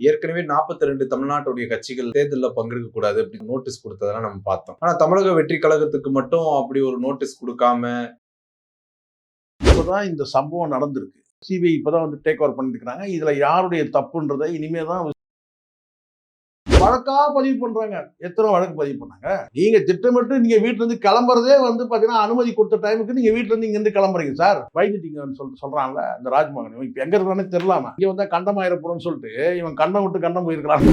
ஏற்கனவே 42 தமிழ்நாட்டுடைய கட்சிகள் தேர்தலில் பங்கெடுக்க கூடாது அப்படின்னு நோட்டீஸ் கொடுத்ததெல்லாம் நம்ம பார்த்தோம். ஆனா தமிழக வெற்றி கழகத்துக்கு மட்டும் அப்படி ஒரு நோட்டீஸ் கொடுக்காம இப்போதான் இந்த சம்பவம் நடந்திருக்கு. சிபிஐ இப்போதான் வந்து டேக் ஓவர் பண்ணிருக்கிறாங்க இதுல யாருடைய தப்புன்றதை இனிமே தான் வழக்கா பதிவு பண்றாங்க. எத்தனை வழக்கு பதிவு பண்ணாங்க? நீங்க திட்டமிட்டு நீங்க வீட்டுல இருந்து கிளம்புறதே வந்து பாத்தீங்கன்னா அனுமதி கொடுத்த டைமுக்கு நீங்க வீட்டுல இருந்து இங்க இருந்து கிளம்புறீங்க சார். பயந்துட்டீங்கன்னு சொல்லிட்டு சொல்றான்ல இந்த ராஜ்மோகன். இப்ப எங்க இருக்கானே தெரியலாமா? இங்க வந்தா கண்டம் ஆயிரப்படும் சொல்லிட்டு இவன் கண்டம் விட்டு கண்டம் போயிருக்கிறான்.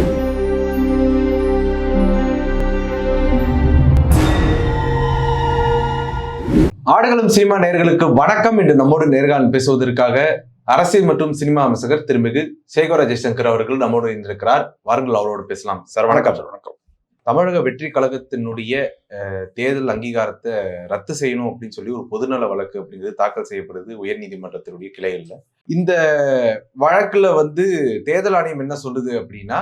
ஆடுகளும் சினிமா நேர்களுக்கு வணக்கம். என்று நம்மோடு நேர்காணல் பேசுவதற்காக அரசியல் மற்றும் சினிமா அமைச்சகர் திருமிகு சேகர ஜெய்சங்கர் அவர்கள் நம்மோடு இருந்திருக்கிறார் வாருங்கள் அவரோடு பேசலாம். சார் வணக்கம். சார். வணக்கம். தமிழக வெற்றி கழகத்தினுடைய தேர்தல் அங்கீகாரத்தை ரத்து செய்யணும் அப்படின்னு சொல்லி ஒரு பொதுநல வழக்கு அப்படிங்கிறது தாக்கல் செய்யப்படுது உயர்நீதிமன்றத்தினுடைய கிளைகள்ல. இந்த வழக்குல வந்து தேர்தல் ஆணையம் என்ன சொல்லுது அப்படின்னா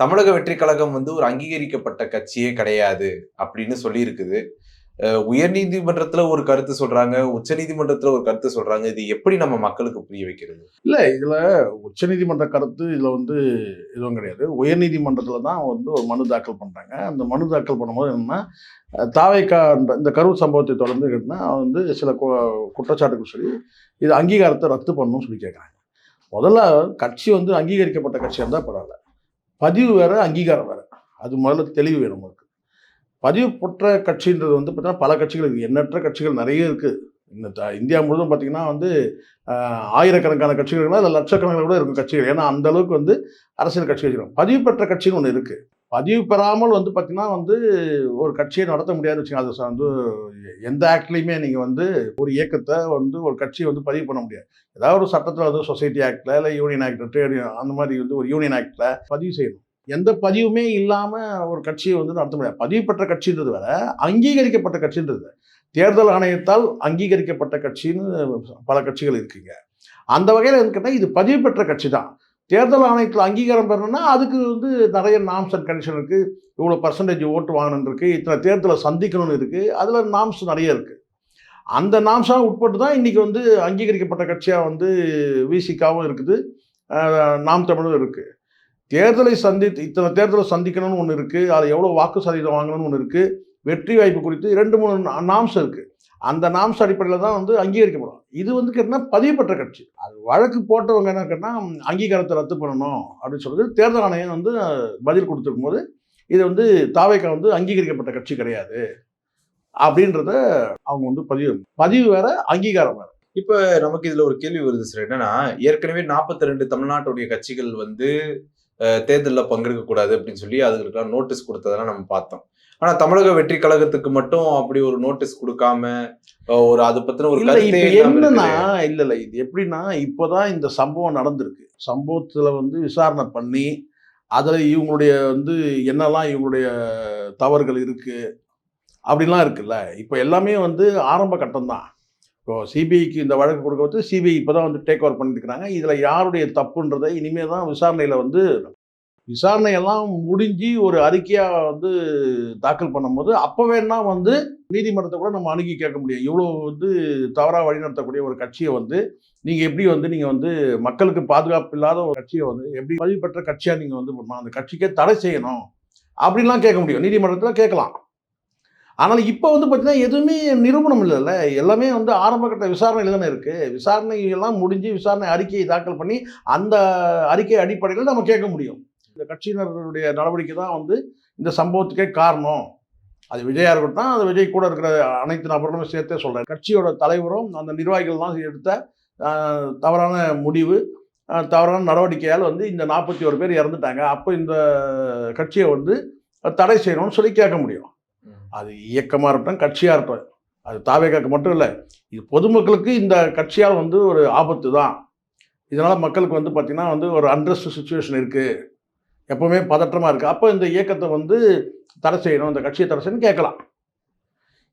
தமிழக வெற்றி கழகம் வந்து ஒரு அங்கீகரிக்கப்பட்ட கட்சியே கிடையாது அப்படின்னு சொல்லி இருக்குது உயர்நீதிமன்றத்துல ஒரு கருத்து சொல்றாங்க உச்சநீதிமன்றத்துல ஒரு கருத்து சொல்றாங்க. இது எப்படி நம்ம மக்களுக்கு புரிய வைக்கிறது? இல்ல இதுல உச்சநீதிமன்ற கருத்து இதுல வந்து எதுவும் கிடையாது. உயர்நீதிமன்றத்துல தான் வந்து ஒரு மனு தாக்கல் பண்றாங்க. அந்த மனு தாக்கல் பண்ணும்போது என்னன்னா தாவைக்கா இந்த கரூர் சம்பவத்தை தொடர்ந்து கேட்டுனா வந்து சில கு- குற்றச்சாட்டுகள் சொல்லி இது அங்கீகாரத்தை ரத்து பண்ணணும்னு சொல்லி கேட்குறாங்க. முதல்ல கட்சி வந்து அங்கீகரிக்கப்பட்ட கட்சியாக இருந்தால் பரவாயில்ல. பதிவு வேற அங்கீகாரம் வேற. அது முதல்ல தெளிவு வேணும் நமக்கு பதிவு பெற்ற கட்சின்றது வந்து பார்த்தீங்கன்னா பல கட்சிகள் இருக்குது எண்ணற்ற கட்சிகள் நிறைய இருக்குது இந்த த- இந்தியா முழுவதும் பார்த்தீங்கன்னா வந்து ஆயிரக்கணக்கான கட்சிகள் இல்லை லட்சக்கணக்கில் கூட இருக்கும் கட்சிகள். ஏன்னா அந்த அளவுக்கு வந்து அரசியல் கட்சி இருக்கும் பதிவு பெற்ற கட்சின்னு ஒன்று இருக்குது பதிவு பெறாமல் வந்து பார்த்திங்கன்னா வந்து ஒரு கட்சியை நடத்த முடியாது வச்சுக்கோங்க. அது வந்து எந்த ஆக்ட்லேயுமே நீங்கள் வந்து ஒரு இயக்கத்தை வந்து ஒரு கட்சியை வந்து பதிவு பண்ண முடியாது. ஏதாவது ஒரு சட்டத்தில் வந்து சொசைட்டி ஆக்டில் இல்லை யூனியன் ஆக்டில் ட்ரேட் அந்த மாதிரி வந்து ஒரு யூனியன் ஆக்டில் பதிவு செய்யணும். எந்த பதிவுமே இல்லாமல் ஒரு கட்சியை வந்து நடத்த முடியாது. பதிவு பெற்ற கட்சின்றது வேற அங்கீகரிக்கப்பட்ட கட்சின்றது. தேர்தல் ஆணையத்தால் அங்கீகரிக்கப்பட்ட கட்சின்னு பல கட்சிகள் இருக்குங்க. அந்த வகையில் வந்து கேட்டால் இது பதிவு பெற்ற கட்சி தான். தேர்தல் ஆணையத்தில் அங்கீகாரம் பெறணும்னா அதுக்கு வந்து நிறைய நாம்ஸ் அண்ட் கண்டிஷன் இருக்குது இவ்வளோ பர்சன்டேஜ் ஓட்டு வாங்கணும்னு இருக்குது இத்தனை தேர்தலை சந்திக்கணும்னு இருக்குது அதில் நாம்ஸ் நிறைய இருக்குது அந்த நாம்ஸாக உட்பட்டு தான் இன்றைக்கி வந்து அங்கீகரிக்கப்பட்ட கட்சியாக வந்து விசிகாவும் இருக்குது. நாம் தமிழும் இருக்குது தேர்தலை சந்தி இத்தனை தேர்தலை சந்திக்கணும்னு ஒன்று இருக்குது அது எவ்வளோ வாக்கு சதவீதம் வாங்கணும்னு ஒன்று இருக்குது வெற்றி வாய்ப்பு குறித்து ரெண்டு மூணு நாம்ஸ் இருக்குது அந்த நாம்ஸ் அடிப்படையில் தான் வந்து அங்கீகரிக்கப்படும். இது வந்து கேட்டால் பதிவு கட்சி. அது வழக்கு போட்டவங்க என்ன கேட்டால் அங்கீகாரத்தை ரத்து பண்ணணும் அப்படின்னு சொல்லிட்டு தேர்தல் ஆணையம் வந்து பதில் கொடுத்துருக்கும் போது இது வந்து தாவேக்கா வந்து அங்கீகரிக்கப்பட்ட கட்சி கிடையாது அப்படின்றத அவங்க வந்து பதிவு பதிவு வேற அங்கீகாரம் வேற. இப்போ நமக்கு இதில் ஒரு கேள்வி வருது சார். என்னன்னா ஏற்கனவே 42 தமிழ்நாட்டுடைய கட்சிகள் வந்து தேர்தல்ல பங்கெடுக்க கூடாது அப்படின்னு சொல்லி அதுகளுக்கெல்லாம் நோட்டீஸ் கொடுத்ததெல்லாம் நம்ம பார்த்தோம். ஆனா தமிழக வெற்றி கழகத்துக்கு மட்டும் அப்படி ஒரு நோட்டீஸ் கொடுக்காம ஒரு அது பத்தின ஒரு என்னன்னா இருக்குது. இல்ல இல்ல இது எப்படின்னா இப்போதான் இந்த சம்பவம் நடந்திருக்கு. சம்பவத்துல வந்து விசாரணை பண்ணி அதுல இவங்களுடைய வந்து என்னெல்லாம் இவங்களுடைய தவறுகள் இருக்கு அப்படிலாம் இருக்குல்ல. இப்போ எல்லாமே வந்து ஆரம்ப கட்டம் தான் இப்போ சிபிஐக்கு இந்த வழக்கு கொடுக்க வந்து சிபிஐ இப்போதான் வந்து டேக் ஓவர் பண்ணியிருக்கிறாங்க இதில் யாருடைய தப்புன்றதை இனிமேல் தான் விசாரணையில் வந்து விசாரணையெல்லாம் முடிஞ்சு ஒரு அறிக்கையாக வந்து தாக்கல் பண்ணும்போது அப்போ வேணா வந்து நீதிமன்றத்தை கூட நம்ம அணுகி கேட்க முடியும். இவ்வளோ வந்து தவறாக வழிநடத்தக்கூடிய ஒரு கட்சியை வந்து நீங்கள் எப்படி வந்து நீங்கள் வந்து மக்களுக்கு பாதுகாப்பு இல்லாத ஒரு கட்சியை வந்து எப்படி பதிவு பெற்ற கட்சியாக நீங்கள் வந்து பண்ணணும்? அந்த கட்சிக்கே தடை செய்யணும் அப்படிலாம் கேட்க முடியும். நீதிமன்றத்தில் கேட்கலாம். ஆனால் இப்போ வந்து பார்த்தீங்கன்னா எதுவுமே நிரூபணம் இல்லைல்ல. எல்லாமே வந்து ஆரம்ப கட்ட விசாரணையில் தானே இருக்குது விசாரணை எல்லாம் முடிஞ்சு விசாரணை அறிக்கையை தாக்கல் பண்ணி அந்த அறிக்கை அடிப்படையில் நம்ம கேட்க முடியும். இந்த கட்சியினருடைய நடவடிக்கை தான் வந்து இந்த சம்பவத்துக்கே காரணம். அது விஜயா இருக்கட்டும் அது விஜய் கூட இருக்கிற அனைத்து நபர்களும் சேர்த்தே சொல்கிறேன் கட்சியோட தலைவரும் அந்த நிர்வாகிகள்லாம் எடுத்த தவறான முடிவு தவறான நடவடிக்கையால் வந்து இந்த நாற்பத்தி ஒரு பேர் இறந்துட்டாங்க. அப்போ இந்த கட்சியை வந்து தடை செய்யணும்னு சொல்லி கேட்க முடியும். அது இயக்கமாக இருக்கட்டும் கட்சியாக இருக்கட்டும். அது தாவேக்காக்கு மட்டும் இல்லை இது பொதுமக்களுக்கு இந்த கட்சியால் வந்து ஒரு ஆபத்து தான். இதனால் மக்களுக்கு வந்து பார்த்திங்கன்னா வந்து ஒரு அண்ட்ரஸ்ட் சுச்சுவேஷன் இருக்குது எப்போவுமே பதற்றமாக இருக்குது அப்போ இந்த இயக்கத்தை வந்து தடை செய்யணும் இந்த கட்சியை தடை செய்யணும் கேட்கலாம்.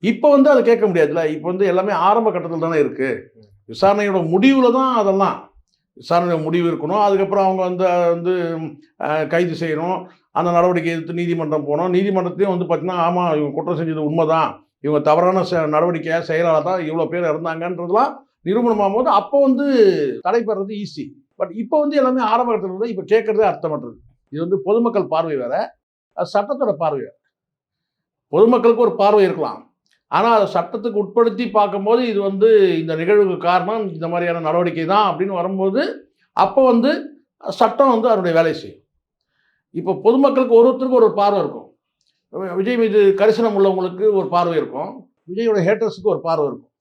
இப்போ வந்து அதை கேட்க முடியாதுல்ல. இப்போ வந்து எல்லாமே ஆரம்ப கட்டத்தில் தானே இருக்குது விசாரணையோட முடிவில் தான் அதெல்லாம். விசாரணை முடிவு இருக்கணும். அதுக்கப்புறம் அவங்க வந்து வந்து கைது செய்யணும். அந்த நடவடிக்கை எடுத்து நீதிமன்றம் போனோம் நீதிமன்றத்தையும் வந்து பார்த்தீங்கன்னா ஆமாம் இவங்க குற்றம் செஞ்சது உண்மைதான். இவங்க தவறான செ நடவடிக்கையாக செயலால் தான் இவ்வளோ பேர் இறந்தாங்கன்றதுலாம் நிரூபணமாகும் போது அப்போ வந்து தடை பெறது ஈஸி. பட் இப்போ வந்து எல்லாமே ஆரம்ப கட்டத்தில் வந்து இப்போ கேட்குறதே அர்த்தமற்றது. இது வந்து பொதுமக்கள் பார்வை வேறு சட்டத்தோட பார்வை வேறு. பொதுமக்களுக்கு ஒரு பார்வை இருக்கலாம். ஆனால் அதை சட்டத்துக்கு உட்படுத்தி பார்க்கும்போது இது வந்து இந்த நிகழ்வுக்கு காரணம் இந்த மாதிரியான நடவடிக்கை தான் அப்படின்னு வரும்போது அப்போ வந்து சட்டம் வந்து அதனுடைய வேலை செய்யும். இப்போ பொதுமக்களுக்கு ஒருத்தருக்கு ஒரு பார்வை இருக்கும். விஜய் மீது கரிசனம் உள்ளவங்களுக்கு ஒரு பார்வை இருக்கும். விஜயோட ஹேட்டர்ஸுக்கு ஒரு பார்வை இருக்கும்.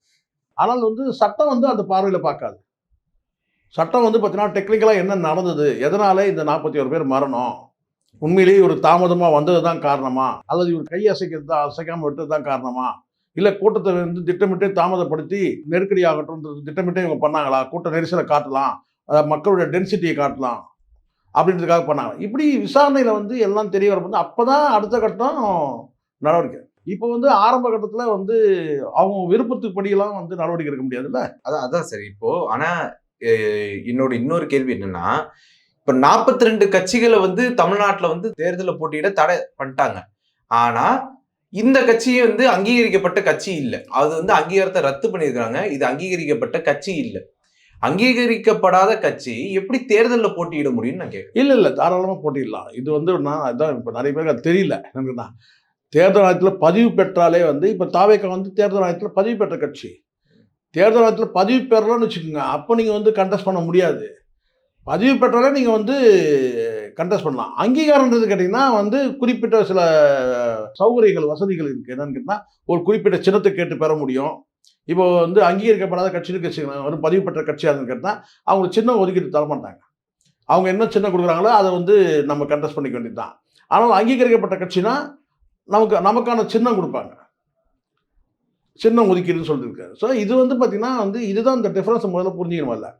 ஆனால் வந்து சட்டம் வந்து அந்த பார்வையில் பார்க்காது. சட்டம் வந்து பார்த்தீங்கன்னா டெக்னிக்கலாக என்ன நடந்தது எதனால் இந்த நாற்பத்தி ஒரு பேர் மரணம்? உண்மையிலேயே ஒரு தாமதமாக வந்தது தான் காரணமா? அல்லது இவர் கை அசைக்கிறது தான் அசைக்காமல் விட்டது தான் காரணமா? இல்லை கூட்டத்தை வந்து திட்டமிட்டே தாமதப்படுத்தி நெருக்கடி ஆகட்டும் திட்டமிட்டே இவங்க பண்ணாங்களா? கூட்ட நெரிசலை காட்டலாம். அதாவது மக்களுடைய டென்சிட்டியை காட்டலாம். அப்படின்றதுக்காக பண்ணாங்க. இப்படி விசாரணையில் வந்து எல்லாம் தெரிய வரும்போது அப்போ தான் அடுத்த கட்டம் நடவடிக்கை. இப்போ வந்து ஆரம்ப கட்டத்தில் வந்து அவங்க விருப்பத்துக்கு படியெல்லாம் வந்து நடவடிக்கை எடுக்க முடியாதுல்ல? அதான் அதான் சரி. இப்போது ஆனால் என்னோட இன்னொரு கேள்வி என்னென்னா இப்போ நாற்பத்தி ரெண்டு கட்சிகளை வந்து தமிழ்நாட்டில் வந்து தேர்தலில் போட்டியிட தடை பண்ணிட்டாங்க. ஆனால் இந்த கட்சி வந்து அங்கீகரிக்கப்பட்ட கட்சி இல்லை. அது வந்து அங்கீகாரத்தை ரத்து பண்ணியிருக்காங்க இது அங்கீகரிக்கப்பட்ட கட்சி இல்லை. அங்கீகரிக்கப்படாத கட்சி எப்படி தேர்தலில் போட்டியிட முடியும்னு நான் கேட்கிறேன் இல்லை இல்லை. தாராளமாக போட்டிடலாம் இது வந்து நான் அதான் இப்போ நிறைய பேருக்கு அது தெரியல. எனக்குண்ணா தேர்தல் ஆணையத்தில் பதிவு பெற்றாலே வந்து இப்போ தாவேக்கா வந்து தேர்தல் ஆணையத்தில் பதிவு பெற்ற கட்சி. தேர்தல் ஆணையத்தில் பதிவு பெறலன்னு வச்சுக்கோங்க. அப்போ நீங்கள் வந்து கண்டெஸ்ட் பண்ண முடியாது. பதிவு பெற்றாலே நீங்கள் வந்து கண்டஸ்ட் பண்ணலாம். அங்கீகாரன்றது கேட்டிங்கன்னா வந்து குறிப்பிட்ட சில சௌகரியங்கள் வசதிகள் இருக்குது என்னன்னு கேட்டால் ஒரு குறிப்பிட்ட சின்னத்தை கேட்டு பெற முடியும். இப்போ வந்து அங்கீகரிக்கப்படாத கட்சின்னு கட்சி ஒரு பதிவு பெற்ற கட்சியாக கேட்டால் அவங்க சின்னம் ஒதுக்கீடு தரமாட்டாங்க அவங்க என்ன சின்னம் கொடுக்குறாங்களோ அதை வந்து நம்ம கண்டஸ்ட் பண்ணிக்க வேண்டியது தான் ஆனால் அங்கீகரிக்கப்பட்ட கட்சினா நமக்கு நமக்கான சின்னம் கொடுப்பாங்க. சின்னம் ஒதுக்கீடுன்னு சொல்லியிருக்காரு ஸோ இது வந்து பார்த்திங்கன்னா வந்து இதுதான் இந்த டிஃப்ரென்ஸ் முதல்ல புரிஞ்சுக்கணும் இல்லை?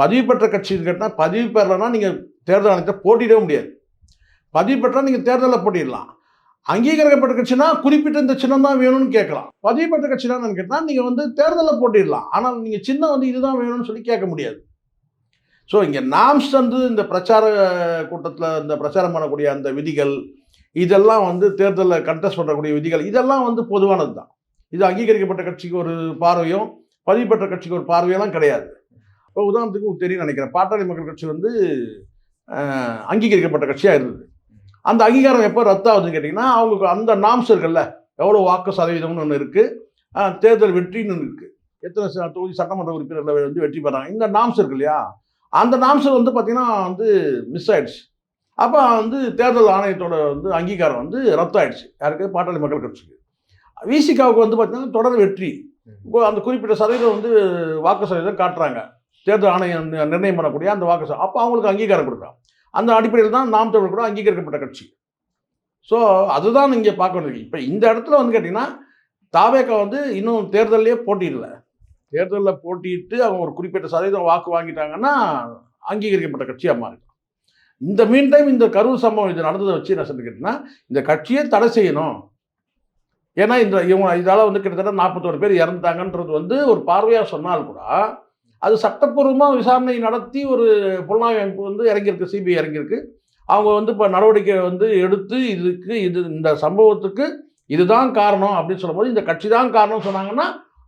பதிவு பெற்ற கட்சின்னு கேட்டால் பதிவு பெறலைன்னா நீங்கள் தேர்தல் ஆணையத்தை போட்டியிடவே முடியாது. பதிவு பெற்றால் நீங்கள் தேர்தலில் போட்டிடலாம். அங்கீகரிக்கப்பட்ட கட்சினா குறிப்பிட்ட இந்த சின்னம் தான் வேணும்னு கேட்கலாம். பதிவு பெற்ற கட்சினா கேட்டால் நீங்கள் வந்து தேர்தலில் போட்டிடலாம். ஆனால் நீங்கள் சின்னம் வந்து இதுதான் வேணும்னு சொல்லி கேட்க முடியாது. ஸோ இங்கே நாம்ஸ் வந்து இந்த பிரச்சார கூட்டத்தில் இந்த பிரச்சாரம் பண்ணக்கூடிய அந்த விதிகள் இதெல்லாம் வந்து தேர்தலில் கண்டெஸ்ட் பண்ணக்கூடிய விதிகள் இதெல்லாம் வந்து பொதுவானது தான் இது அங்கீகரிக்கப்பட்ட கட்சிக்கு ஒரு பார்வையும் பதிவு பெற்ற கட்சிக்கு ஒரு பார்வையெல்லாம் கிடையாது. இப்போ உதாரணத்துக்கு தெரியும் நினைக்கிறேன். பாட்டாளி மக்கள் கட்சி வந்து அங்கீகரிக்கப்பட்ட கட்சியாக இருந்தது. அந்த அங்கீகாரம் எப்போ ரத்தாகுதுன்னு கேட்டிங்கன்னா அவங்களுக்கு அந்த நாம்ஸ் இருக்குல்ல எவ்வளோ வாக்கு சதவீதம்னு ஒன்று இருக்குது தேர்தல் வெற்றின்னு ஒன்று இருக்குது எத்தனை தொகுதி சட்டமன்ற உறுப்பினர்கள் வந்து வெற்றி பெறாங்க. இந்த நாம்ஸ் இருக்கு இல்லையா? அந்த நாம்ஸ் வந்து பார்த்திங்கன்னா வந்து மிஸ் ஆயிடுச்சு. அப்போ வந்து தேர்தல் ஆணையத்தோட வந்து அங்கீகாரம் வந்து ரத்தாயிடுச்சு. யாருக்கு? பாட்டாளி மக்கள் கட்சிக்கு. விசிகாவுக்கு வந்து பார்த்தீங்கன்னா தொடர் வெற்றி. இப்போ அந்த குறிப்பிட்ட சதவீதம் வந்து வாக்கு சதவீதம் காட்டுறாங்க. தேர்தல் ஆணையம் நிர்ணயம் பண்ணக்கூடிய அந்த வாக்கு அப்போ அவங்களுக்கு அங்கீகாரம் கொடுக்குறான் அந்த அடிப்படையில் தான் நாம் தமிழ் கூட அங்கீகரிக்கப்பட்ட கட்சி. ஸோ அதுதான் இங்கே பார்க்கணும் இப்போ இந்த இடத்துல வந்து கேட்டிங்கன்னா தாவேக்கா வந்து இன்னும் தேர்தல்லையே போட்டியிடல தேர்தலில் போட்டியிட்டு அவங்க ஒரு குறிப்பிட்ட சதவீதம் வாக்கு வாங்கிட்டாங்கன்னா அங்கீகரிக்கப்பட்ட கட்சியாக மாறிடும். இந்த மீன் டைம் இந்த கரூர் சம்பவம் இது நடந்ததை வச்சு என்ன சொல்லி கேட்டிங்கன்னா இந்த கட்சியை தடை செய்யணும். ஏன்னா இந்த இவங்க இதால் வந்து கிட்டத்தட்ட நாற்பத்தோரு பேர் இறந்துட்டாங்கன்றது வந்து ஒரு பார்வையாக சொன்னால் கூட அது சட்டப்பூர்வமாக விசாரணை நடத்தி ஒரு புலனாய்வு அமைப்பு வந்து இறங்கியிருக்கு சிபிஐ இறங்கியிருக்கு. அவங்க வந்து இப்போ நடவடிக்கை வந்து எடுத்து இதுக்கு இது இந்த சம்பவத்துக்கு இதுதான் காரணம் அப்படின்னு சொல்லும்போது இந்த கட்சி தான் காரணம் சொன்னாங்கன்னா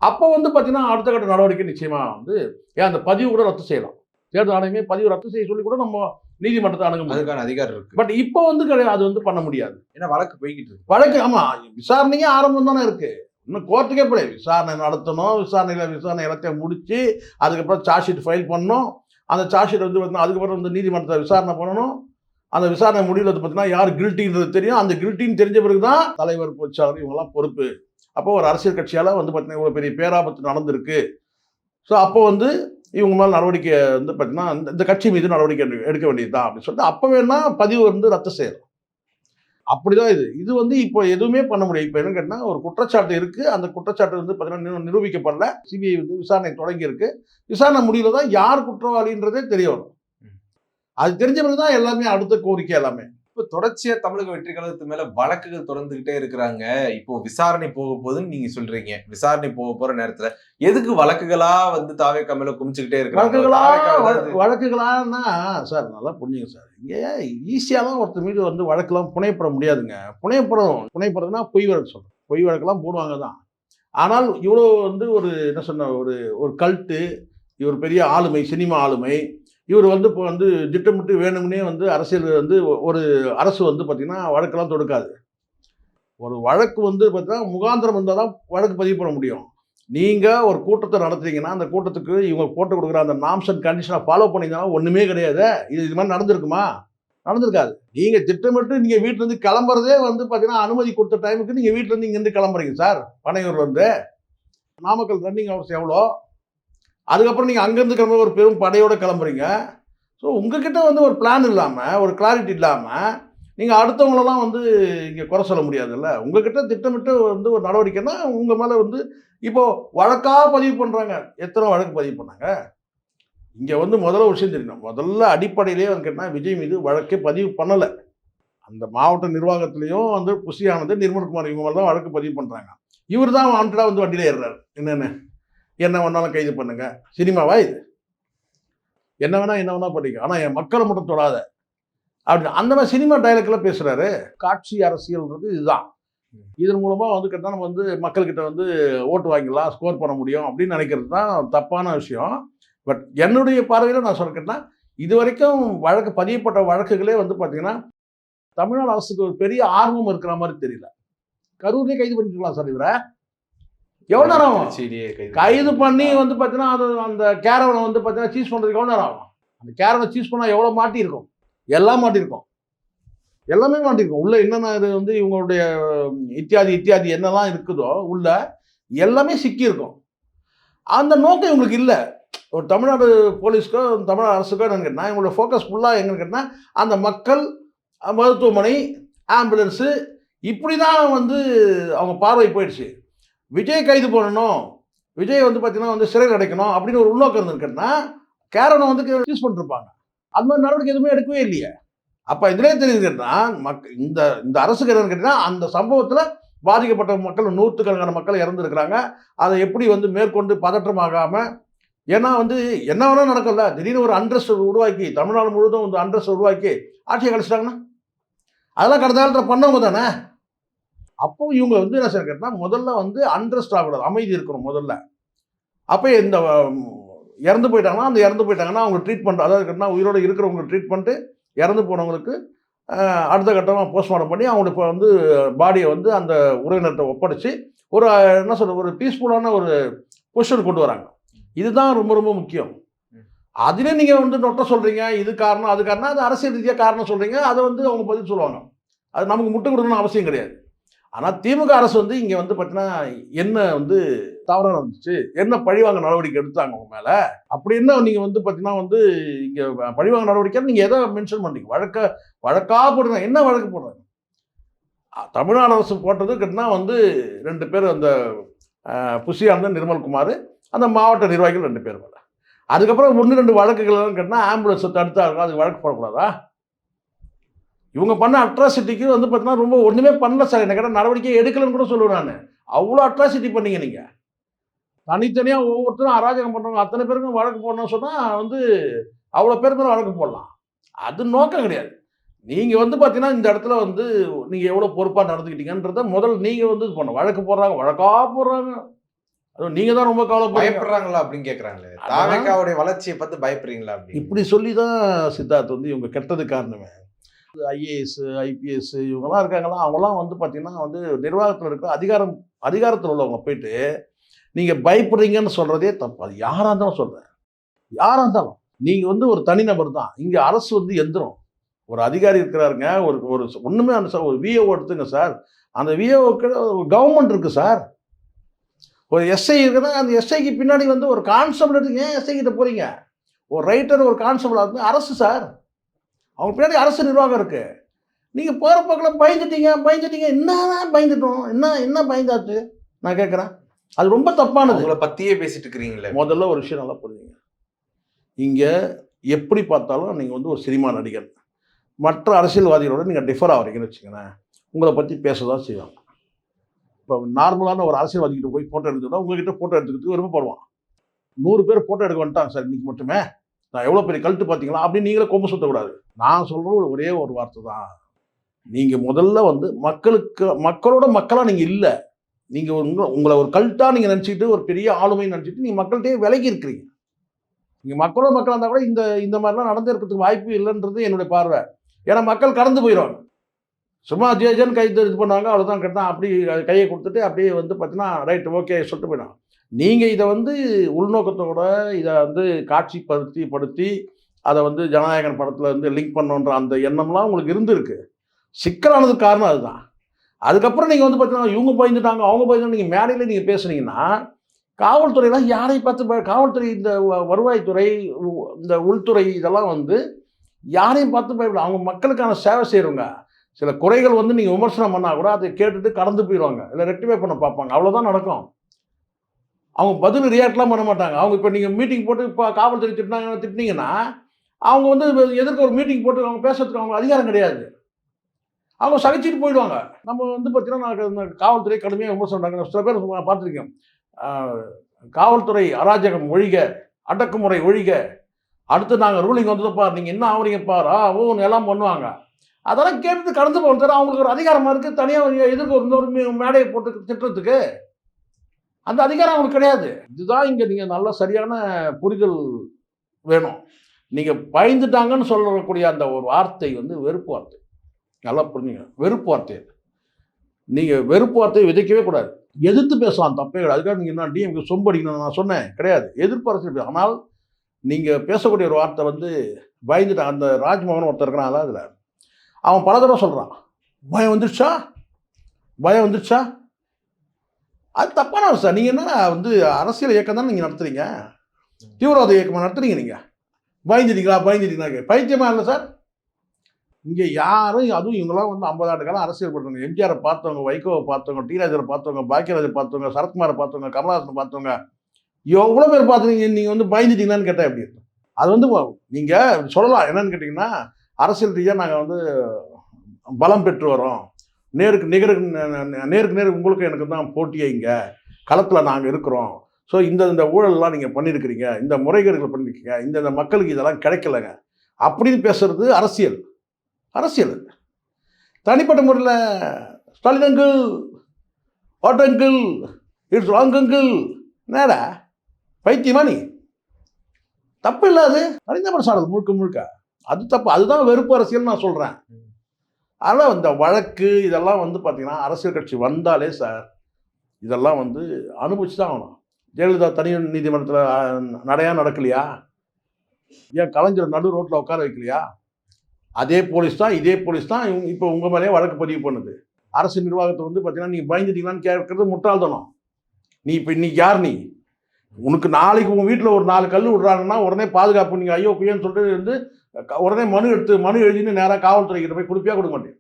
அப்போ வந்து பார்த்தீங்கன்னா அடுத்த கட்ட நடவடிக்கை நிச்சயமாக வந்து ஏன் அந்த பதிவு கூட ரத்து செய்யலாம். தேர்தல் ஆணையமே பதிவு ரத்து செய்ய சொல்லி கூட நம்ம நீதிமன்றத்தை அணுக முடியும் அதுக்கான அதிகாரம் இருக்கு. பட் இப்போ வந்து கிடையாது அது வந்து பண்ண முடியாது. ஏன்னா வழக்கு போய்கிட்டு இருக்கு. வழக்கு ஆமா விசாரணையே ஆரம்பம் தானே இருக்கு. இன்னும் கோர்ட்டுக்கே போய் விசாரணை நடத்தணும். விசாரணையில் விசாரணை எல்லாத்தையும் முடித்து அதுக்கப்புறம் சார்ஜ் ஷீட் ஃபைல் பண்ணணும். அந்த சார்ஜ் ஷீட் வந்து பார்த்தீங்கன்னா அதுக்கப்புறம் வந்து நீதிமன்றத்தை விசாரணை பண்ணணும். அந்த விசாரணை முடிவில் வந்து பார்த்தீங்கன்னா யார் கில்ட்டின்றது தெரியும். அந்த கில்ட்டின்னு தெரிஞ்ச பிறகு தான் தலைவர் பொதுச்சாளர் இவங்கெல்லாம் பொறுப்பு. அப்போ ஒரு அரசியல் கட்சியால் வந்து பார்த்தீங்கன்னா இவ்வளோ பெரிய பேராபத்து நடந்திருக்கு. ஸோ அப்போ வந்து இவங்க மேலே நடவடிக்கை வந்து பார்த்தீங்கன்னா இந்த- கட்சி மீது நடவடிக்கை எடுக்க- வேண்டியது வேண்டியதுதான் அப்படின்னு சொல்லிட்டு அப்போ வேணால் பதிவு வந்து ரத்து செய்யலாம். அப்படிதான் இது. இது வந்து இப்போ எதுவுமே பண்ண முடியாது. இப்போ என்ன கேட்டால் ஒரு குற்றச்சாட்டு இருக்கு. அந்த குற்றச்சாட்டு வந்து பார்த்தீங்கன்னா நிரு- நிரூபிக்கப்படல. சிபிஐ வந்து விசாரணை தொடங்கி இருக்கு விசாரணை முடியல தான் யார் குற்றவாளின்றதே தெரிய வரும். அது தெரிஞ்ச பிறகு தான் எல்லாமே அடுத்த கோரிக்கை எல்லாமே. இப்போ தொடர்ச்சியா தமிழக வெற்றி கழகத்து மேல வழக்குகள் தொடர்ந்துகிட்டே இருக்கிறாங்க. இப்போ விசாரணை போக போகுதுன்னு நீங்க சொல்றீங்க. விசாரணை போக போற நேரத்துல எதுக்கு வழக்குகளா வந்து தாவேக்கா மேல குமிச்சுக்கிட்டே ஏதாவது- வழக்குகளான்னா சார் நல்லா புரிஞ்சுங்க சார். இங்கே ஈஸியாலாம் ஒருத்தர் மீது வந்து வழக்கெல்லாம் புனையப்பட முடியாதுங்க. புனையப்படும் புனையப்படுறதுனா பொய் வழக்கு சொல்கிறேன் பொய் வழக்கெல்லாம் போடுவாங்க தான். ஆனால் இவ்வளோ வந்து ஒரு என்ன சொன்ன ஒரு ஒரு கல்ட்டு இவர் பெரிய ஆளுமை சினிமா ஆளுமை இவர் வந்து இப்போ வந்து திட்டமிட்டு வேணும்னே வந்து அரசியல் வந்து ஒரு அரசு வந்து பார்த்திங்கன்னா வழக்கெல்லாம் தொடுக்காது. ஒரு வழக்கு வந்து பார்த்தீங்கன்னா முகாந்திரம் இருந்தால் தான் வழக்கு பதிவு பண்ண முடியும். நீங்கள் ஒரு கூட்டத்தை நடத்துறீங்கன்னா அந்த கூட்டத்துக்கு இவங்க போட்டு கொடுக்குற அந்த நாம்ஸ் அண்ட் கண்டிஷனை ஃபாலோ பண்ணிங்கன்னா ஒன்றுமே கிடையாது. இது இது மாதிரி நடந்திருக்குமா? நடந்திருக்காது. நீங்கள் திட்டமிட்டு நீங்கள் வீட்டிலேருந்து கிளம்புறதே வந்து பார்த்தீங்கன்னா அனுமதி கொடுத்த டைமுக்கு நீங்கள் வீட்டிலேருந்து இங்கேருந்து கிளம்புறீங்க சார். பனையூர்லேருந்து நாமக்கல் ரன்னிங் ஹவர்ஸ் எவ்வளோ? அதுக்கப்புறம் நீங்கள் அங்கேருந்து கிளம்புற ஒரு பெரும் படையோடு கிளம்புறீங்க. ஸோ உங்ககிட்ட வந்து ஒரு பிளான் இல்லாமல் ஒரு கிளாரிட்டி இல்லாமல் நீங்கள் அடுத்தவங்களெல்லாம் வந்து இங்கே குறை சொல்ல முடியாதுல்ல? உங்ககிட்ட திட்டமிட்டு வந்து ஒரு நடவடிக்கைன்னா உங்கள் மேலே வந்து இப்போது வழக்காக பதிவு பண்ணுறாங்க எத்தனை வழக்கு பதிவு பண்ணாங்க? இங்கே வந்து முதல்ல விஷயம் தெரியணும் முதல்ல அடிப்படையிலே வந்து கேட்டால் விஜய் மீது வழக்கே பதிவு பண்ணலை. அந்த மாவட்ட நிர்வாகத்திலையும் வந்து புஷியானது நிர்மல்குமார் இவங்க தான் வழக்கு பதிவு பண்ணுறாங்க இவர் தான் வாண்டடாக வந்து வண்டியில் ஏறுறாரு. என்னென்ன? என்ன வேணாலும் கைது பண்ணுங்க. சினிமாவா இது? என்ன வேணா என்ன வேணா பண்ணிக்க. ஆனால் என் மக்களை மட்டும் தொடாத. அப்படி அந்த மாதிரி சினிமா டைலாக்லாம் பேசுறாரு. காட்சி அரசியல்ன்றது இதுதான். இதன் மூலமா வந்து கேட்டால் நம்ம வந்து மக்கள்கிட்ட வந்து ஓட்டு வாங்கிடலாம் ஸ்கோர் பண்ண முடியும் அப்படின்னு நினைக்கிறது தான் தப்பான விஷயம். பட் என்னுடைய பார்வையில் நான் சொல்லிட்டேன்னா இது வரைக்கும் வழக்கு பதியப்பட்ட வழக்குகளே வந்து பார்த்தீங்கன்னா தமிழ்நாடு அரசுக்கு ஒரு பெரிய ஆர்வம் இருக்கிற மாதிரி தெரியல. கரூர்லேயே கைது பண்ணிருக்கலாம் சார் இவரை. எவ்வளோ நேரம் ஆகும்? திருச்சியிலேயே கைது பண்ணி வந்து பார்த்தீங்கன்னா அது அந்த கேரவனை வந்து பார்த்தீங்கன்னா சீஸ் பண்ணுறதுக்கு எவ்வளோ நேரம் ஆகும்? அந்த கேரவனை சீஸ் பண்ணால் எவ்வளோ மாட்டியிருக்கும் எல்லாம் மாட்டியிருக்கும் எல்லாமே மாட்டியிருக்கும் உள்ள என்னென்ன இது வந்து இவங்களுடைய இத்தியாதி இத்தியாதி என்னெல்லாம் இருக்குதோ உள்ள எல்லாமே சிக்கியிருக்கும் அந்த நோக்கம் இவங்களுக்கு இல்லை. ஒரு தமிழ்நாடு போலீஸ்க்கோ தமிழ்நாடு அரசுக்கோ என்னன்னு கேட்டால் இவங்களோட ஃபோக்கஸ் ஃபுல்லாக எங்கன்னு கேட்டால் அந்த மக்கள் மருத்துவமனை ஆம்புலன்ஸு இப்படி தான் வந்து அவங்க பார்வை போயிடுச்சு. விஜய் கைது பண்ணணும். விஜய் வந்து பார்த்தீங்கன்னா வந்து சிறையில் அடைக்கணும் அப்படின்னு ஒரு உள்நோக்கம் இருந்திருக்குன்னா கேரனை வந்து யூஸ் பண்ணிருப்பாங்க. அது மாதிரி நடவடிக்கை எதுவுமே எடுக்கவே இல்லையே. அப்போ இதுலேயே தெரியுதுன்னா மக் இந்த இந்த அரசுக்கு என்னன்னு கேட்டிங்கன்னா அந்த சம்பவத்தில் பாதிக்கப்பட்ட மக்கள் நூற்றுக்கணக்கான மக்கள் இறந்துருக்கிறாங்க. அதை எப்படி வந்து மேற்கொண்டு பதற்றமாகாமல் ஏன்னா வந்து என்ன வேணால் நடக்கல திடீர்னு ஒரு அண்ட்ரஸ் உருவாக்கி தமிழ்நாடு முழுவதும் வந்து அண்ட்ரஸ் உருவாக்கி ஆட்சியை கழிச்சிட்டாங்கன்னா அதெல்லாம் கடந்த காலத்தில் பண்ணவங்க தானே? அப்போ இவங்க வந்து என்ன சார் கேட்டால் முதல்ல வந்து அண்ட்ரஸ்ட் ஆகக்கூடாது அமைதி இருக்கணும் முதல்ல. அப்போ இந்த இறந்து போயிட்டாங்கன்னா அந்த இறந்து போயிட்டாங்கன்னா அவங்க ட்ரீட்மெண்ட் அதாவது கேட்டால் உயிரோடு இருக்கிறவங்க ட்ரீட் பண்ணிட்டு இறந்து போனவங்களுக்கு அடுத்த கட்டமாக போஸ்ட்மார்ட்டம் பண்ணி அவங்களுக்கு இப்போ வந்து பாடியை வந்து அந்த உறவினர்கிட்ட ஒப்படைச்சு ஒரு என்ன சொல்கிறது ஒரு பீஸ்ஃபுல்லான ஒரு பொசிஷன் கொண்டு வராங்க. இதுதான் ரொம்ப ரொம்ப முக்கியம். அதிலே நீங்கள் வந்து நொட்ட சொல்கிறீங்க இது காரணம் அது காரணம் அது அரசியல் ரீதியாக காரணம் சொல்கிறீங்க அதை வந்து அவங்க பதில் சொல்லுவாங்க. அது நமக்கு முட்டு கொடுக்கணும்னு அவசியம் கிடையாது. ஆனால் திமுக அரசு வந்து இங்கே வந்து பார்த்தீங்கன்னா என்ன வந்து தவறாக நடந்துச்சு என்ன பழிவாங்க நடவடிக்கை எடுத்தாங்க உங்க மேலே? அப்படி என்ன நீங்கள் வந்து பார்த்தீங்கன்னா வந்து இங்கே பழிவாங்க நடவடிக்கை நீங்கள் எதை மென்ஷன் பண்ணீங்க வழக்க வழக்காக போடுறாங்க? என்ன வழக்கு போடுறாங்க? தமிழ்நாடு அரசு போட்டது கேட்டினா வந்து ரெண்டு பேர் அந்த அஹ், புஷியானந்தன் நிர்மல்குமார் அந்த மாவட்ட நிர்வாகிகள் ரெண்டு பேர் மேலே அதுக்கப்புறம் ஒன்று ரெண்டு வழக்குகள் கேட்டால் ஆம்புலன்ஸை தடுத்தாங்க அது வழக்கு போடக்கூடாதா? இவங்க பண்ண அட்ராசிட்டிக்கு வந்து பார்த்தீங்கன்னா ரொம்ப ஒன்றுமே பண்ணல சார். எனக்கு கேட்டால் நடவடிக்கை எடுக்கலன்னு கூட சொல்லுவேன் நான். அவ்வளோ அட்ராசிட்டி பண்ணீங்க நீங்கள் தனித்தனியாக ஒவ்வொருத்தரும் அராஜகம் பண்ணுறவங்க அத்தனை பேருக்கும் வழக்கு போடணும்னு சொன்னால் வந்து அவ்வளோ பேர் மேலே வழக்கு போடலாம். அது நோக்கம் கிடையாது. நீங்கள் வந்து பார்த்தீங்கன்னா இந்த இடத்துல வந்து நீங்கள் எவ்வளோ பொறுப்பாக நடந்துக்கிட்டீங்கன்றத முதல்ல நீங்கள் வந்து இது பண்ணணும். வழக்கு போடுறாங்க வழக்காக போடுறாங்க. அதுவும் நீங்கள் தான் ரொம்ப கவலைப்படுறீங்க. பயப்படுறாங்களா அப்படின்னு கேக்குறாங்களே. அதான். தாவேக்காவுடைய வளர்ச்சியை பார்த்து பயப்படுறீங்களா இப்படி சொல்லி தான் சித்தார்த் வந்து இவங்க கெட்டது காரணமே. ஐஏஎஸ் ஐபிஎஸ் இவங்கெல்லாம் இருக்காங்களா? அவங்களாம் வந்து பார்த்தீங்கன்னா வந்து நிர்வாகத்தில் இருக்கிற அதிகாரம் அதிகாரத்தில் உள்ளவங்க போயிட்டு நீங்கள் பயப்படுறீங்கன்னு சொல்கிறதே தப்பு. அது யாராக இருந்தாலும் சொல்கிறேன் யாராக இருந்தாலும். நீங்கள் வந்து ஒரு தனிநபர் தான். இங்கே அரசு வந்து எந்திரம். ஒரு அதிகாரி இருக்கிறாருங்க. ஒரு ஒரு ஒன்றுமே அந்த சார் ஒரு விஏஓ எடுத்துங்க சார். அந்த விஏஓக்கு கவர்மெண்ட் இருக்குது சார். ஒரு எஸ்ஐ இருக்குன்னா அந்த எஸ்ஐக்கு பின்னாடி வந்து ஒரு கான்ஸ்டபிள் எடுத்து ஏன் எஸ்ஐ கிட்ட போகிறீங்க ஒரு ரைட்டர் ஒரு கான்ஸ்டபிள் அது அரசு சார். அவங்க பின்னாடி அரசு நிர்வாகம் இருக்கு. நீங்கள் போகிற பக்கம் பயந்துட்டீங்க பயந்துட்டீங்க. என்ன பயந்துட்டோம்? என்ன என்ன பயந்தாச்சு? நான் கேட்குறேன் அது ரொம்ப தப்பானது. அவங்கள பத்தியே பேசிட்டு இருக்கிறீங்களே. முதல்ல ஒரு விஷயம் நல்லா புரிஞ்சுங்க. இங்கே எப்படி பார்த்தாலும் நீங்கள் வந்து ஒரு சினிமா நடிகர். மற்ற அரசியல்வாதிகளோட நீங்கள் டிஃபர் ஆகிறீங்கன்னு வச்சுங்களேன் உங்களை பற்றி பேச தான் செய்வாங்க. இப்போ நார்மலான ஒரு அரசியல்வாதிகிட்ட போய் ஃபோட்டோ எடுத்துக்கிட்டா உங்ககிட்ட ஃபோட்டோ எடுத்துக்கிட்டு விருப்பப்படுவான். நூறு பேர் ஃபோட்டோ எடுக்க வந்துட்டாங்க சார் இன்னைக்கு மட்டுமே. நான் எவ்வளோ பெரிய கழுத்து பார்த்தீங்களா? அப்படின்னு நீங்களே கொம்பு சுத்தக்கூடாது. நான் சொல்கிற ஒரே ஒரு வார்த்தை தான். நீங்கள் முதல்ல வந்து மக்களுக்கு மக்களோட மக்களாக நீங்கள் இல்லை. நீங்கள் உங்களை உங்களை ஒரு கல்ட்டாக நீங்கள் நினச்சிக்கிட்டு ஒரு பெரிய ஆளுமை நினச்சிட்டு நீங்கள் மக்கள்கிட்டே விலகி இருக்கிறீங்க. நீங்கள் மக்களோட மக்களாக இருந்தால் கூட இந்த இந்த மாதிரிலாம் நடந்திருக்கிறதுக்கு வாய்ப்பு இல்லைன்றது என்னுடைய பார்வை. ஏன்னா மக்கள் கடந்து போயிடுவாங்க. சும்மா ஜேஜன் கை இது பண்ணாங்க அவ்வளோதான் கேட்டால் அப்படி கையை கொடுத்துட்டு அப்படியே வந்து பார்த்தீங்கன்னா ரைட் ஓகே சொல்லிட்டு போயிடும் நீங்கள் இதை வந்து உள்நோக்கத்தோட இதை வந்து காட்சிப்படுத்தி படுத்தி அதை வந்து ஜனநாயகன் படத்தில் வந்து லிங்க் பண்ணுன்ற அந்த எண்ணம்லாம் உங்களுக்கு இருந்திருக்கு. சிக்கலானதுக்கு காரணம் அதுதான். அதுக்கப்புறம் நீங்கள் வந்து பார்த்தீங்கன்னா இவங்க பயந்துட்டாங்க அவங்க பயந்து நீங்கள் மேடையில் நீங்கள் பேசுனீங்கன்னா காவல்துறையெல்லாம் யாரை பார்த்து பய- காவல்துறை இந்த வ- வருவாய்த்துறை இந்த உள்துறை இதெல்லாம் வந்து யாரையும் பார்த்து பயப்பட அவங்க மக்களுக்கான சேவை செய்கிறவங்க சில குறைகள் வந்து நீங்கள் விமர்சனம் பண்ணால் கூட அதை கேட்டுட்டு கடந்து போயிடுவாங்க. இல்லை ரெக்டிஃபை பண்ண பார்ப்பாங்க. அவ்வளோதான் நடக்கும். அவங்க பதில் ரியாக்ட்லாம் பண்ண மாட்டாங்க. அவங்க இப்போ நீங்கள் மீட்டிங் போட்டு இப்போ காவல்துறை திட்டினாங்க திட்டினீங்கன்னா அவங்க வந்து எதிர்க்க ஒரு மீட்டிங் போட்டு அவங்க பேசுறதுக்கு அவங்க அதிகாரம் கிடையாது. அவங்க சகிச்சிட்டு போயிடுவாங்க. நம்ம வந்து பார்த்தீங்கன்னா நான் காவல்துறை கடுமையாக விமர்சனம் பண்ணாங்க சில பேர் பார்த்துருக்கேன் காவல்துறை அராஜகம் ஒழிக அடக்குமுறை ஒழிக. அடுத்து நாங்கள் ரூலிங் வந்ததுப்பா நீங்கள் என்ன ஆகுறீங்கப்பா ஆ ஓன்னு எல்லாம் பண்ணுவாங்க. அதெல்லாம் கேட்டு கடந்து போகணும் தவிர அவங்களுக்கு ஒரு அதிகாரமாக இருக்குது தனியாக எதிர்க்க ஒரு இன்னொரு மேடையை போட்டு திட்டுறதுக்கு அந்த அதிகாரம் அவங்களுக்கு கிடையாது. இதுதான் இங்கே நீங்கள் நல்ல சரியான புரிதல் வேணும். நீங்கள் பயந்துட்டாங்கன்னு சொல்லக்கூடிய அந்த ஒரு வார்த்தை வந்து வெறுப்பு வார்த்தை. நல்லா புரிஞ்சுங்க. வெறுப்பு வார்த்தை நீங்கள் வெறுப்பு வார்த்தையை விதைக்கவே கூடாது. எதிர்த்து பேசலாம் தப்பே கிடையாது. அதுக்காக நீங்கள் என்ன டிஎம்கே சொம்படிக்கணும் நான் சொன்னேன். கிடையாது. எதிர்ப்பு அரசியல் ஆனால் நீங்கள் பேசக்கூடிய ஒரு வார்த்தை வந்து பயந்துட்டான் அந்த ராஜ்மோகன் ஒருத்தர் இருக்கிறான் அதில். அவன் பல தடவை சொல்கிறான் பயம் வந்துடுச்சா பயம் வந்துருச்சா? அது தப்பான சார் நீங்கள் என்ன வந்து அரசியல் இயக்கம் தானே நீங்கள் நடத்துகிறீங்க தீவிரவாத இயக்கமாக நடத்துறீங்க நீங்கள் பயந்துட்டீங்களா பயந்துட்டீங்களா பைத்தியமா இல்லை சார். இங்கே யாரும் அதுவும் இவங்களாம் வந்து ஐம்பது ஆண்டு காலம் அரசியல் பண்ணுறாங்க எம்ஜிஆரை பார்த்தவங்க வைகோவை பார்த்தவங்க டிராஜரை பார்த்தவங்க பாக்கியராஜரை பார்த்தவங்க சரத்குமாரை பார்த்தவங்க கமலஹாசனை பார்த்தவங்க எவ்வளோ பேர் பார்த்துருங்க நீங்கள் வந்து பயந்துட்டீங்களான்னு கேட்டால் எப்படி இருக்கும்? அது வந்து நீங்கள் சொல்லலாம். என்னன்னு கேட்டிங்கன்னா அரசியல் ரீதியாக நாங்கள் வந்து பலம் பெற்று வரோம். நேருக்கு நிகருக்கு நேருக்கு நேருக்கு உங்களுக்கு எனக்கு தான் போட்டியே இங்கே. களத்தில் நாங்கள் இருக்கிறோம். ஸோ இந்த இந்த ஊழல்லாம் நீங்கள் பண்ணியிருக்கிறீங்க இந்த முறைகேடுகள் பண்ணியிருக்கீங்க இந்த இந்த மக்களுக்கு இதெல்லாம் கிடைக்கலங்க. அப்படின்னு பேசுறது அரசியல். அரசியல். தனிப்பட்ட முறையில் Stalin uncle what uncle it's wrong uncle என்னடா? பைத்தியமா நீ? தப்பு இல்லாது அது. அறிந்தபடி முழுக்க முழுக்க. அது தப்பு. அதுதான் வெறுப்பு அரசியல் நான் சொல்கிறேன் ஆனால் இந்த வழக்கு இதெல்லாம் வந்து பார்த்திங்கன்னா அரசியல் கட்சி வந்தாலே சார் இதெல்லாம் வந்து அனுபவிச்சு தான் ஆகணும். ஜெயலலிதா தனி நீதிமன்றத்தில் நடையாக நடக்கலையா? ஏன் கலைஞர் நடு ரோட்டில் உட்கார வைக்கலையா? அதே போலீஸ் தான் இதே போலீஸ் தான் இவங்க இப்போ உங்கள் மேலேயே வழக்கு பதிவு பண்ணுது. அரசு நிர்வாகத்தை வந்து பார்த்தீங்கன்னா நீ பயந்துட்டீங்களான்னு கேட்கறது முட்டாள்தனம். நீ இப்போ இன்னைக்கு யார் நீ? உனக்கு நாளைக்கு உங்கள் வீட்டில் ஒரு நாலு கல் விடுறாங்கன்னா உடனே பாதுகாப்பு நீங்கள் ஐயோ குய்யன்னு சொல்லிட்டு வந்து க- உடனே மனு எடுத்து மனு எழுதின்னு நேராக காவல்துறைக்கிட்ட போய் கொடுப்பியா கொடுக்க மாட்டேன்.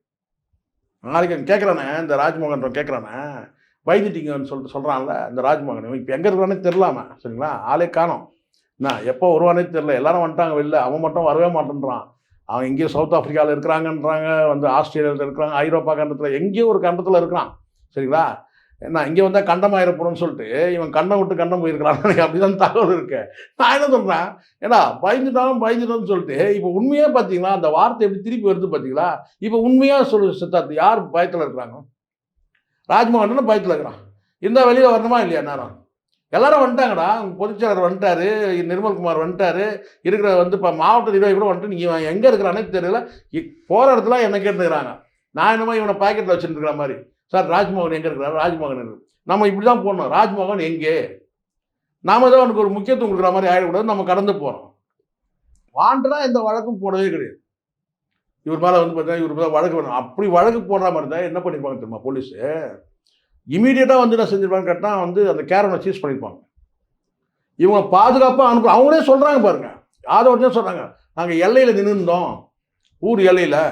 நாளைக்கு கேட்குறானே இந்த ராஜ்மோகன் கேட்குறானே பயந்துட்டீங்கன்னு சொல்லிட்டு சொல்கிறான்ல இந்த ராஜ்மோகன் இவன் இப்போ எங்கே இருக்கிறானே தெரிலாமா சரிங்களா? ஆளே காணோம். என்ன எப்போ வருவானே தெரில எல்லாரும் வந்துட்டாங்க வெளில. அவன் மட்டும் வரவே மாட்டேன்றான். அவன் எங்கேயோ சவுத் ஆஃப்ரிக்காவில் இருக்கிறாங்கன்றாங்க வந்து ஆஸ்திரேலியாவில் இருக்கிறாங்க ஐரோப்பா கண்டத்தில் எங்கேயோ ஒரு கண்டத்தில் இருக்கிறான் சரிங்களா? என்ன இங்கே வந்தால் கண்டம் ஆயிரப்படும் சொல்லிட்டு இவன் கண்டம் விட்டு கண்டம் போயிருக்கிறான். எனக்கு அப்படிதான் தகவல் இருக்கு. நான் என்ன சொல்கிறேன் ஏன்னா பயந்துட்டாலும் பயந்துட்டோம்னு சொல்லிட்டு இப்போ உண்மையாக பார்த்தீங்களா அந்த வார்த்தை எப்படி திருப்பி வருது பார்த்தீங்களா இப்போ உண்மையாக சொல்லு சித்தார்த்து யார் பயத்தில் இருக்கிறாங்க? ராஜ்மோகன் பயத்தில் இருக்கிறான். இந்த வெளியில் வரணுமா இல்லையா நேரம்? எல்லாரும் வந்துட்டாங்கடா. உங்கள் பொதுச்செயலர் வந்துட்டாரு. நிர்மல்குமார் வந்துட்டாரு. இருக்கிற வந்து இப்போ மாவட்ட நிர்வாகி கூட வந்துட்டு நீங்கள் எங்கே இருக்கிறானே தெரியல. போகிற இடத்துல என்ன கேட்டுக்கிறாங்க. நான் என்னமோ இவனை பாக்கெட்டில் வச்சுட்டு இருக்கிற மாதிரி. சார் ராஜ்மோகன் எங்கே இருக்கிறார்? ராஜ்மோகன் இருக்கு நம்ம இப்படி தான் போடணும் ராஜ்மோகன் எங்கே? நாம தான் அவனுக்கு ஒரு முக்கியத்துவம் கொடுக்குற மாதிரி ஆகிடக்கூடாது நம்ம கடந்து போகிறோம் வாண்டடா எந்த வழக்கும் போடவே கிடையாது. இவர் மேலே வந்து பார்த்தீங்கன்னா இவர் மேலே வழக்கு வேணும் அப்படி வழக்கு போடுற மாதிரி இருந்தால் என்ன பண்ணியிருப்பாங்க தெரியுமா போலீஸு இமீடியட்டாக வந்து என்ன செஞ்சிருப்பாங்க கேட்டால் வந்து அந்த கேரனை சீஸ் பண்ணியிருப்பாங்க இவங்க பாதுகாப்பாக அனுப்பு அவங்களே சொல்கிறாங்க பாருங்கள் யாதவ் தான் சொல்கிறாங்க நாங்கள் எல்லையில் நின்றுருந்தோம் ஊர் எல்லையில்.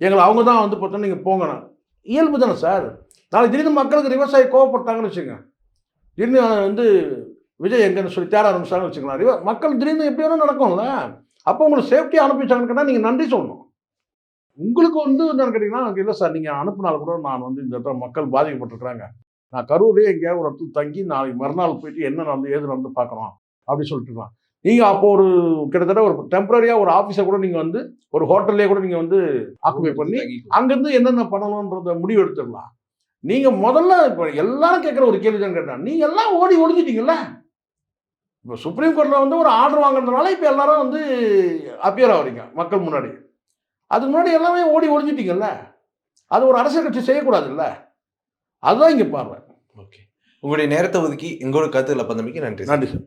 எங்களை அவங்க தான் வந்து பார்த்தோன்னா நீங்கள் போங்கண்ணா. இயல்பு தானே சார். நாளைக்கு திடீர்னு மக்களுக்கு விவசாயி கோவப்பட்டாங்கன்னு வச்சுங்க திடீர்னு வந்து விஜய் எங்கன்னு சொல்லி தேட ஆரம்பிச்சாங்கன்னு வச்சுக்கலாம் மக்கள் திடீர்னு எப்படி வேணும் நடக்கும்ல. அப்போ உங்களுக்கு சேஃப்டியாக அனுப்பிச்சாங்கன்னு கேட்டால் நீங்கள் நன்றி சொல்லணும். உங்களுக்கு வந்து என்னன்னு கேட்டிங்கன்னா இல்லை சார். நீங்கள் அனுப்புனாலும் கூட நான் வந்து இந்த இடத்துல மக்கள் பாதிக்கப்பட்டிருக்கிறாங்க. நான் கரூரே எங்கேயாவது ஒரு இடத்துல தங்கி நாளைக்கு மறுநாள் போயிட்டு என்ன நடந்து ஏது நடந்து பார்க்கணும் அப்படி சொல்லிட்டு இருக்கலாம். நீங்கள் அப்போ ஒரு கிட்டத்தட்ட ஒரு டெம்பரரியாக ஒரு ஆஃபீஸை கூட நீங்கள் வந்து ஒரு ஹோட்டல்லே கூட நீங்கள் வந்து ஆக்குபை பண்ணி அங்கேருந்து என்னென்ன பண்ணணுன்றத முடிவு எடுத்துடலாம். நீங்கள் முதல்ல இப்போ எல்லாரும் கேட்குற ஒரு கேள்வி தான் கேட்டேன். நீங்கள் எல்லாம் ஓடி ஒழிஞ்சிட்டீங்கல்ல இப்போ சுப்ரீம் கோர்ட்டில் வந்து ஒரு ஆர்டர் வாங்குறதுனால இப்போ எல்லாரும் வந்து அப்பியர் ஆகுறீங்க மக்கள் முன்னாடி. அதுக்கு முன்னாடி எல்லாமே ஓடி ஒழிஞ்சிட்டீங்கல்ல அது ஒரு அரசியல் கட்சி செய்யக்கூடாதுல்ல? அதுதான் இங்கே பார்வை. ஓகே. உங்களுடைய நேரத்தை ஒதுக்கி எங்களோட கருத்துக்களை பந்தமைக்கு நன்றி. நன்றி சார்.